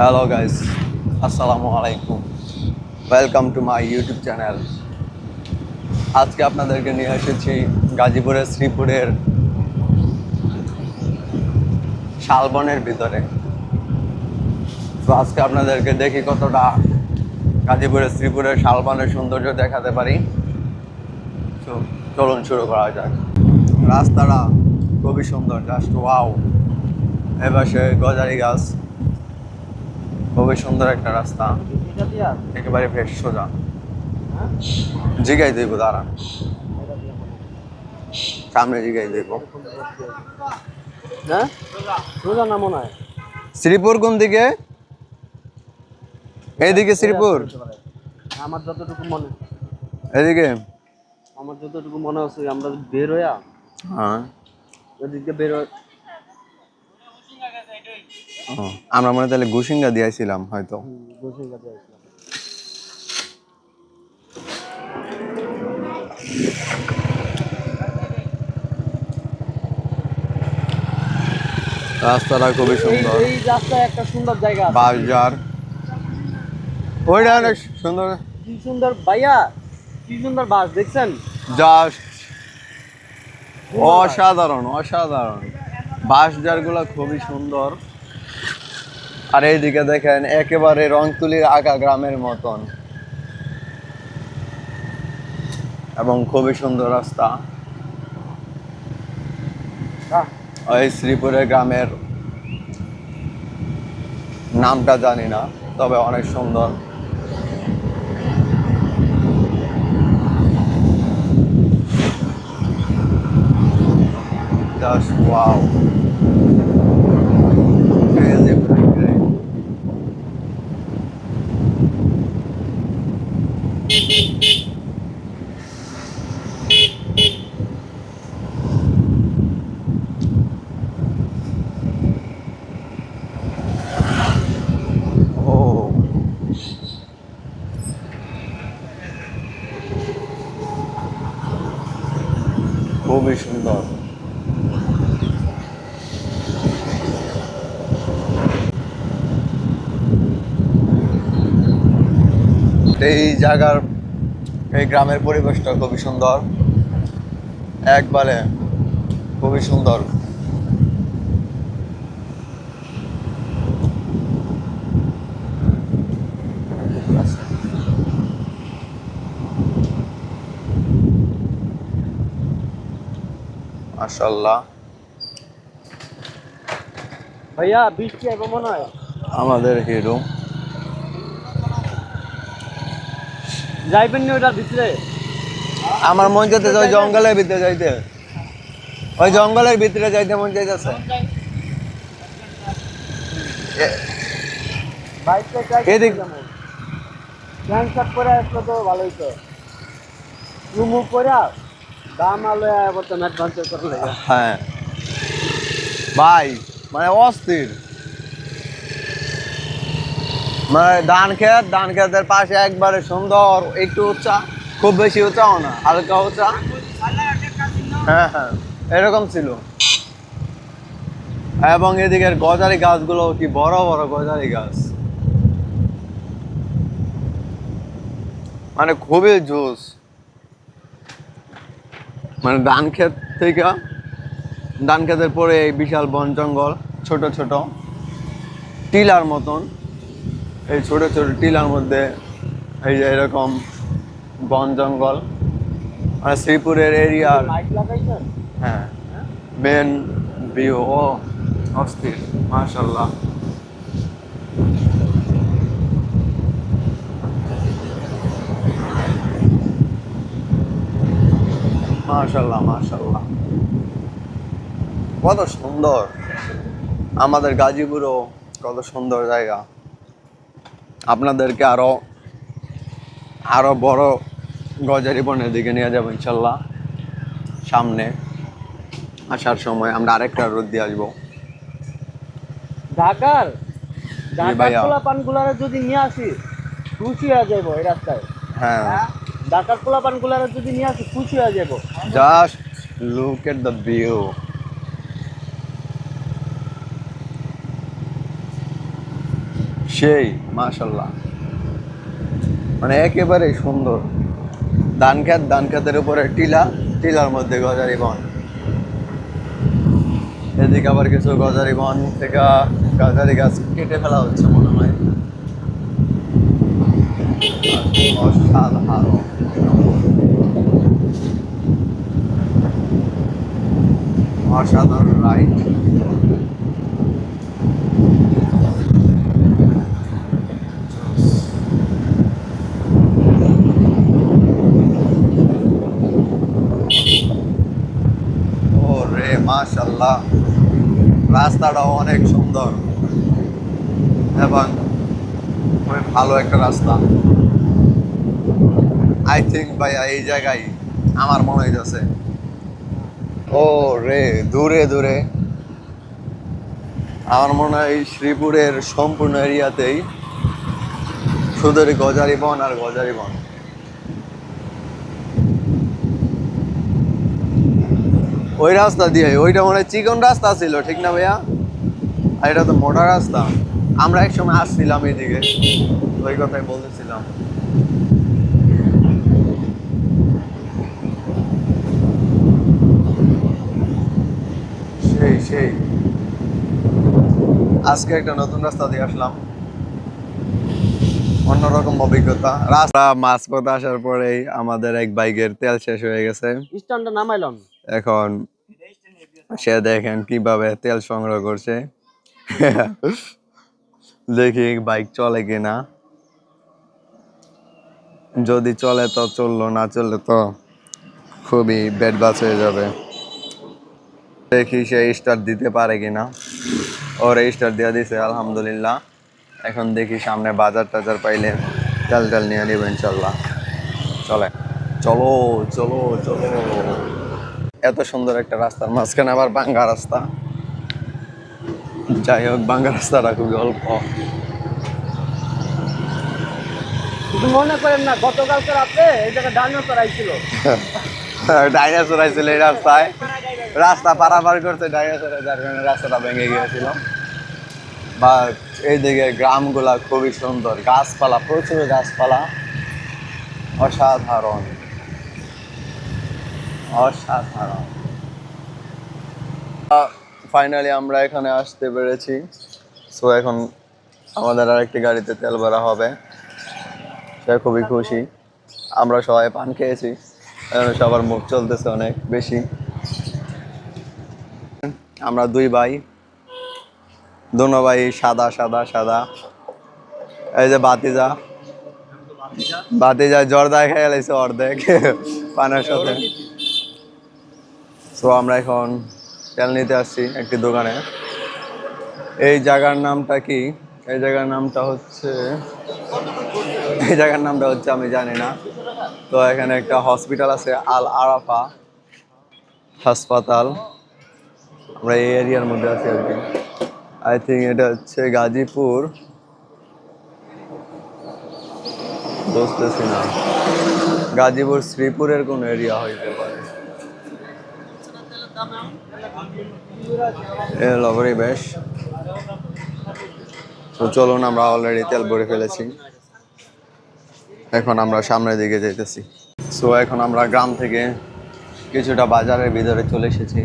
Hello guys আসসালামু আলাইকুম welcome to my YouTube channel আজকে আপনাদেরকে নিয়ে এসেছি গাজীপুরের শ্রীপুরের শালবনের ভিতরে। তো আজকে আপনাদেরকে দেখি কতটা গাজীপুরের শ্রীপুরের শালবনের সৌন্দর্য দেখাতে পারি। তো চলুন শুরু করা যাক। রাস্তাটা খুবই সুন্দর জাস্ট ওয়াও এপাশে গজারি গাছ খুবই সুন্দর একটা রাস্তা। একেবারে ফ্রেশ সোজা। জিগাই দেবো দাঁড়া এটা দিয়া মনে সামনে জিগাই দেবো। হ্যাঁ? সোজা না মনে হয়? শ্রীপুর কোন দিকে? এইদিকে শ্রীপুর। আমার যতটুকু মনে এদিকে আমার যতটুকু মনে আছে আমরা বের হইয়া হ্যাঁ। ওদিকে বের আমরা মনে তাহলে গুসিঙ্গা দিয়েছিলাম হয়তো। রাস্তাটা খুবই সুন্দর। এই রাস্তায় একটা সুন্দর জায়গা। বাজার ওইটা অনেক সুন্দর। কি সুন্দর ভাইয়া কি সুন্দর বাস দেখছেন? জাস্ট অসাধারণ অসাধারণ। বাস জারগুলো খুবই সুন্দর। আর এইদিকে দেখেন, একেবারে রংতুলির আঁকা গ্রামের মতন। এবং খুবই সুন্দর রাস্তা। ওই শ্রীপুরের গ্রামের নামটা জানি না, তবে অনেক সুন্দর। Just wow. খুবই সুন্দর এই জায়গার এই গ্রামের পরিবেশটা খুবই সুন্দর। একবারে খুবই সুন্দর। মাশাল্লাহ ভাইয়া বৃষ্টি মনে হয়? আমাদের হিরো। যাইবেন নি ওটার ভিতরে? আমার মন যেতে ওই জঙ্গলের ভিতরে যাইতে। ওই জঙ্গলের ভিতরে যাইতে মন বাইকটা এদিক- প্যান্ট শার্ট পরে আসলে তো ভালোই তো। রুমু পরে দাম আলো তো অ্যাডভান্স করলে। হ্যাঁ। ভাই মানে অস্থির। মানে ধান ক্ষেত, ধান ক্ষেতের পাশে একবারে সুন্দর, একটু উঁচা, খুব বেশি উঁচাও না, হালকা উঁচা। হ্যাঁ হ্যাঁ এরকম ছিল। এবং এদিকের গজারি গাছগুলো কি বড় বড় গজারি গাছ। মানে খুবই জোস। মানে ধান ক্ষেত থেকে, ধান ক্ষেতের পরে এই বিশাল বন জঙ্গল, ছোট ছোট। টিলার মতন। এই ছোট ছোট টিলার মধ্যে এই যে এরকম বন জঙ্গল আর শ্রীপুরের এরিয়ার হ্যাঁ মেন ভিউ ও অস্থির মাশাল্লাহ মাশাল্লাহ মাশাল্লাহ কত সুন্দর। আমাদের গাজীপুরও কত সুন্দর জায়গা। আপনাদেরকে আরও আরও বড় গজারি বনের দিকে নিয়ে যাব ইনশাল্লাহ সামনে আসার সময়। আমরা আরেকটা রোদ দিয়ে আসব। ঢাকার ঢাকার। পোলা পানগুলারে যদি নিয়ে আসি খুশি হয়ে যাব এই রাস্তায়। হ্যাঁ। ঢাকার পোলা পানগুলারে যদি নিয়ে আসি খুশি হয়ে যাব just look at the view সেই, মাশাল্লাহ। মানে একেবারে সুন্দর। ধান খেত ধান খেতের উপরে টিলা, টিলার মধ্যে গজারি বন। এদিকে আবার কিছু গজারি বন থেকে গজারি গাছ কেটে ফেলা হচ্ছে মনে হয়। অসাধারণ। অসাধারণ রাইড ও রে মাশাল্লাহ রাস্তাটা অনেক সুন্দর। এবং খুবই ভালো একটা রাস্তা। আই থিঙ্ক ভাই এই জায়গায় আমার মনে হইতেছে। ও রে, দূরে দূরে। আমার মনে হয় শ্রীপুরের সম্পূর্ণ এরিয়াতেই শুধু গজারি বন আর গজারি বন ওই রাস্তা দিয়ে ওইটা মনে হয় চিকন রাস্তা ছিল, ঠিক না ভাইয়া? আর এটা তো মোটা রাস্তা। আমরা এক সময় আসছিলাম এইদিকে ওই কথাই বলতেছিলাম। সেই সেই। আজকে একটা নতুন রাস্তা দিয়ে আসলাম। অন্যরকম অভিজ্ঞতা। রাস্তা মাঝপথে আসার পরেই আমাদের এক বাইকের তেল শেষ হয়ে গেছে। স্ট্যান্ডটা নামাইলাম। এখন সে দেখেন কীভাবে তেল সংগ্রহ করছে। দেখি বাইক চলে কিনা। যদি চলে তো চলল, না চললে তো খুবই বেড বাস হয়ে যাবে। দেখি সে স্টার্ট দিতে পারে কিনা। ওর স্টার দিয়ে দিছে, আলহামদুলিল্লাহ। এখন দেখি সামনে বাজার টাজার পাইলে তেল তেল নিয়ে নিব ইনশাল্লাহ। চলে, চলো চলো চলো। এত সুন্দর একটা রাস্তার মাঝখানে আবার বাঙ্গা রাস্তা। যাই হোক বাঙ্গা রাস্তাটা খুবই অল্প। মনে করেন না গতকালকে রাতে এই জায়গায় ডাইনোসর আইছিল। ডাইনোসর আইছিল এই রাস্তায়। রাস্তা পারাপার করতে ডাইনোসর যার কারণে রাস্তাটা ভেঙে গিয়েছিল। বা এইদিকে গ্রামগুলা খুবই সুন্দর। গাছপালা প্রচুর গাছপালা। অসাধারণ। অসাধারণ। ফাইনালি আমরা এখানে আসতে পেরেছি। সো এখন আমাদের আরেকটি গাড়িতে তেল ভরা হবে। সে খুবই খুশি। আমরা সবাই পান খেয়েছি। সবার মুখ চলতেছে অনেক বেশি। আমরা দুই ভাই। দোনো ভাই সাদা সাদা সাদা। এই যে বাতিজা। বাতিজা জর্দা খেয়ে গেছে অর্ধেক পানের সাথে। তো আমরা এখন তেল নিতে আসছি একটি দোকানে। এই জায়গার নামটা কি? এই জায়গার নামটা হচ্ছে, এই জায়গার নামটা হচ্ছে আমি জানি না। তো এখানে একটা হসপিটাল আছে, আল আরাফা হাসপাতাল। আমরা এই এরিয়ার মধ্যে আছি আর কি। আই থিঙ্ক এটা হচ্ছে গাজীপুর। বুঝতেছি না। গাজীপুর শ্রীপুরের কোন এরিয়া হইতে পারে। এ লগরি বেশ। তো চলুন আমরা অলরেডি তেল ভরে ফেলেছি। এখন আমরা সামনের দিকে যেতেছি সো এখন আমরা গ্রাম থেকে কিছুটা বাজারের ভিতরে চলে এসেছি।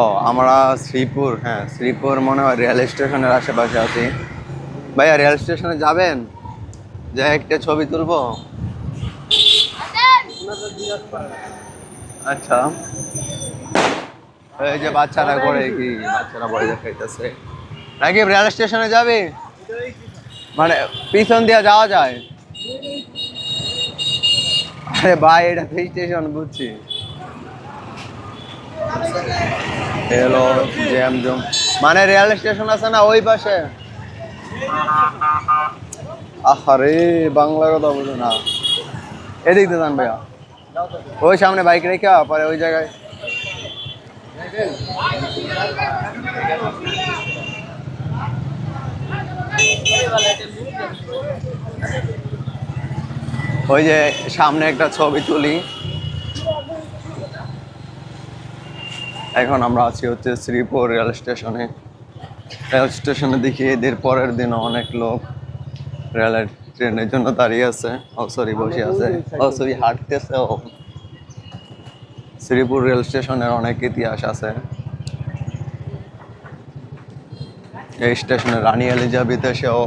ও আমরা শ্রীপুর হ্যাঁ শ্রীপুর মনে হয় রেল স্টেশনের আশেপাশে আছি। ভাইয়া রেল স্টেশনে যাবেন? যে একটা ছবি তুলবো? আচ্ছা। এই যে বাচ্চারা করে কি বাচ্চারা বড় দেখাইতেছে নাকি রেল স্টেশনে যাবে? মানে পিছন দিয়ে যাওয়া যায়? আরে ভাই, এটা স্টেশন বুঝছি। হ্যালো জ্যাম জম মানে রেল স্টেশন আছে না ওই পাশে? আরে বাংলা কথা বুঝো না। এদিক দিয়ে যান ভাইয়া। ওই সামনে বাইক রেখে পরে ওই জায়গায় ওই যে সামনে একটা ছবি তুলি। এখন আমরা আছি হচ্ছে শ্রীপুর রেল স্টেশনে। রেল স্টেশনে দেখি এদের পরের দিন অনেক লোক রেলের ট্রেনের জন্য দাঁড়িয়ে আছে। ও সরি বসে আছে। ও সরি হাঁটতেছে ও। শ্রীপুর রেল স্টেশনের অনেক ইতিহাস আছে। এই স্টেশনে রানী এলিজাবেথ এসেও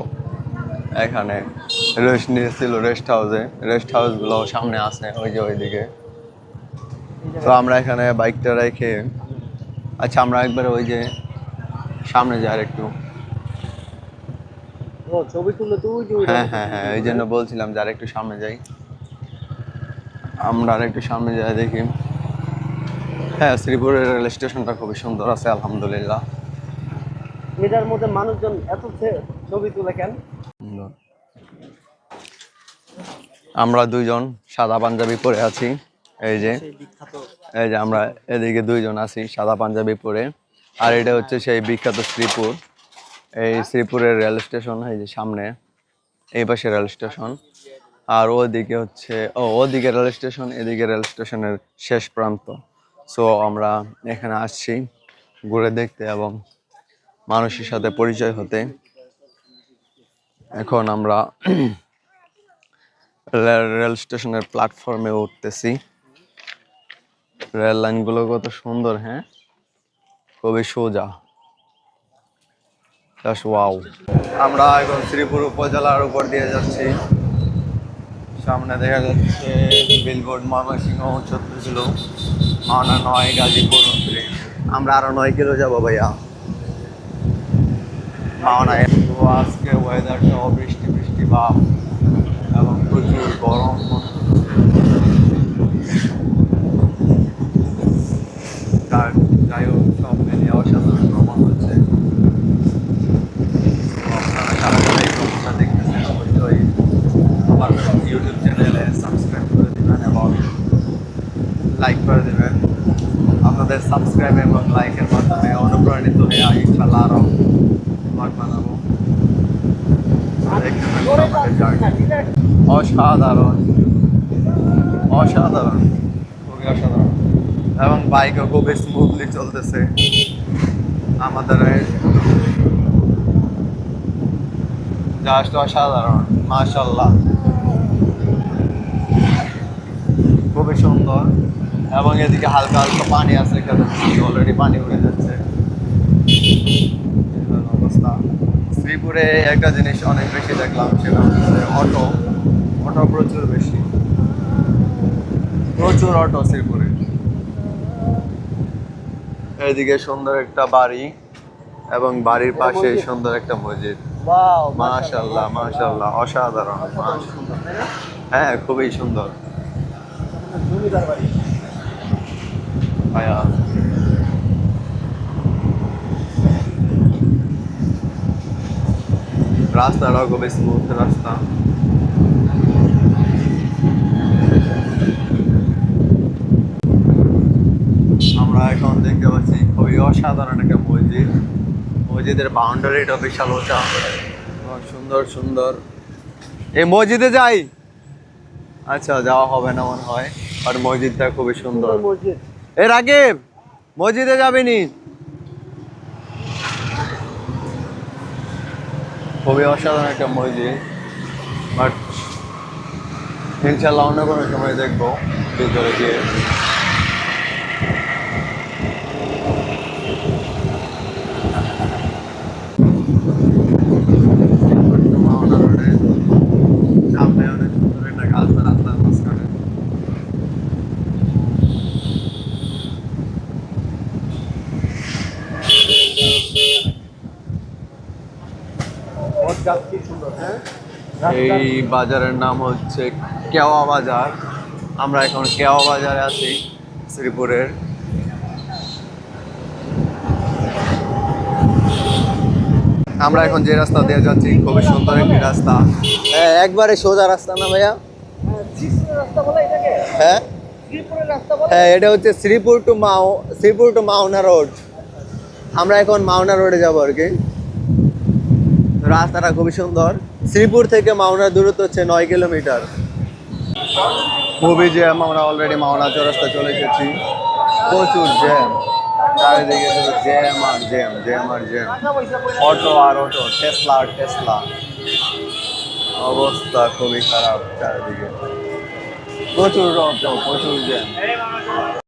এখানে রেস্ট নিয়েছিল রেস্ট হাউসে রেস্ট হাউসগুলো সামনে আছে ওই যে ওইদিকে। তো আমরা এখানে বাইকটা রেখে আচ্ছা আমরা একবার ওই যে সামনে যাই একটু হ্যাঁ হ্যাঁ হ্যাঁ এই জন্য বলছিলাম যে আর একটু সামনে যাই। আমরা আর একটু সামনে যাই দেখি। হ্যাঁ শ্রীপুরের রেল স্টেশনটা খুবই সুন্দর আছে আলহামদুলিল্লাহ। এটার মধ্যে মানুষজন এত ছবি তুলে কেন? আমরা দুইজন সাদা পাঞ্জাবি পরে আছি এই যে এই যে আমরা এদিকে দুইজন আছি সাদা পাঞ্জাবি পরে। আর এটা হচ্ছে সেই বিখ্যাত শ্রীপুর এই শ্রীপুরের রেল স্টেশন এই যে সামনে এই পাশে রেল স্টেশন। আর ওদিকে হচ্ছে ও ওদিকে রেল স্টেশন এদিকে রেল স্টেশনের শেষ প্রান্ত। সো আমরা এখানে আসছি ঘুরে দেখতে এবং মানুষের সাথে পরিচয় হতে। এখন আমরা রেল স্টেশনের প্ল্যাটফর্মে উঠতেছি। রেল লাইনগুলো কত সুন্দর হ্যাঁ? খুবই সোজা। ওয়াও আমরা এখন শ্রীপুর উপজেলার উপর দিয়ে যাচ্ছি। সামনে দেখা যাচ্ছে বিলবোর্ড ময়মনসিংহ কিলো মাওনা নয় গাজীপুর আমরা আরও নয় কিলো যাব ভাইয়া। মাওনায় তো আজকে ওয়েদারটাও বৃষ্টি বৃষ্টি বা এবং প্রচুর গরম যার যাই হোক সব মিলিয়ে অসাধারণ ভ্রমণ হচ্ছে তো আপনারা যারা যারা এই ভ্রমণটা দেখতেছেন অবশ্যই আমার ইউটিউব চ্যানেলে সাবস্ক্রাইব করে দেবেন এবং লাইক করে দেবেন আপনাদের সাবস্ক্রাইব এবং লাইকের মাধ্যমে অনুপ্রাণিত হয়ে ইনশাল্লাহ আরও ব্লগ বানাবো। অসাধারণ। অসাধারণ। খুবই অসাধারণ। এবং বাইকও খুবই স্মুথলি চলতেছে। আমাদের জাস্ট অসাধারণ মাশাল্লাহ খুবই সুন্দর। এবং এদিকে হালকা হালকা পানি আছে অলরেডি পানি উড়ে যাচ্ছে। অবস্থা। শ্রীপুরে একটা জিনিস অনেক বেশি দেখলাম সেটা হচ্ছে অটো। অটো প্রচুর বেশি। প্রচুর অটো শ্রীপুরে। এদিকে সুন্দর একটা বাড়ি এবং বাড়ির পাশে সুন্দর একটা মসজিদ। মাশাল্লাহ মাশাল্লাহ অসাধারণ। হ্যাঁ খুবই সুন্দর। জমিদার বাড়ি। ভাইয়া রাস্তাটাও খুবই স্মুথ রাস্তা আমরা এখন দেখতে পাচ্ছি খুবই অসাধারণ একটা মসজিদ। মসজিদের বাউন্ডারিটা বিশাল এবং সুন্দর সুন্দর। এই মসজিদে যাই? আচ্ছা যাওয়া হবে না মনে হয়, আর মসজিদটা খুবই সুন্দর মসজিদ। এ রাকিব, মসজিদে যাবি নি খুবই অসাধারণ একটা মসজিদ বাট ইনশাল্লাহ অন্য কোনো সময় দেখব ভিতরে গিয়ে মাওনা রোডে সামনে অনেক সুন্দর একটা গাছ রাস্তার মাঝখানে বট গাছ কি সুন্দর হ্যাঁ এই বাজারের নাম হচ্ছে কেওয়া বাজার। আমরা এখন কেওয়া বাজারে আছি শ্রীপুরের। আমরা এখন যে রাস্তা দিয়ে যাচ্ছি খুবই সুন্দর একটি রাস্তা। হ্যাঁ একবারে সোজা রাস্তা না ভাইয়া? হ্যাঁ, হ্যাঁ? হ্যাঁ এটা হচ্ছে শ্রীপুর টু মাও শ্রীপুর টু মাওনা রোড। আমরা এখন মাওনা রোডে যাব আর কি। রাস্তাটা খুবই সুন্দর। শ্রীপুর থেকে মাওনার দূরত্ব হচ্ছে নয় কিলোমিটার। খুবই জ্যাম, আমরা অলরেডি মাওনা চৌরাস্তা চলে এসেছি। প্রচুর জ্যাম। চারিদিকে শুধু জ্যাম আর জ্যাম জ্যাম আর জ্যাম। অটো আর অটো টেসলা আর টেসলা অবস্থা খুবই খারাপ চারিদিকে। প্রচুর অটো, প্রচুর জ্যাম।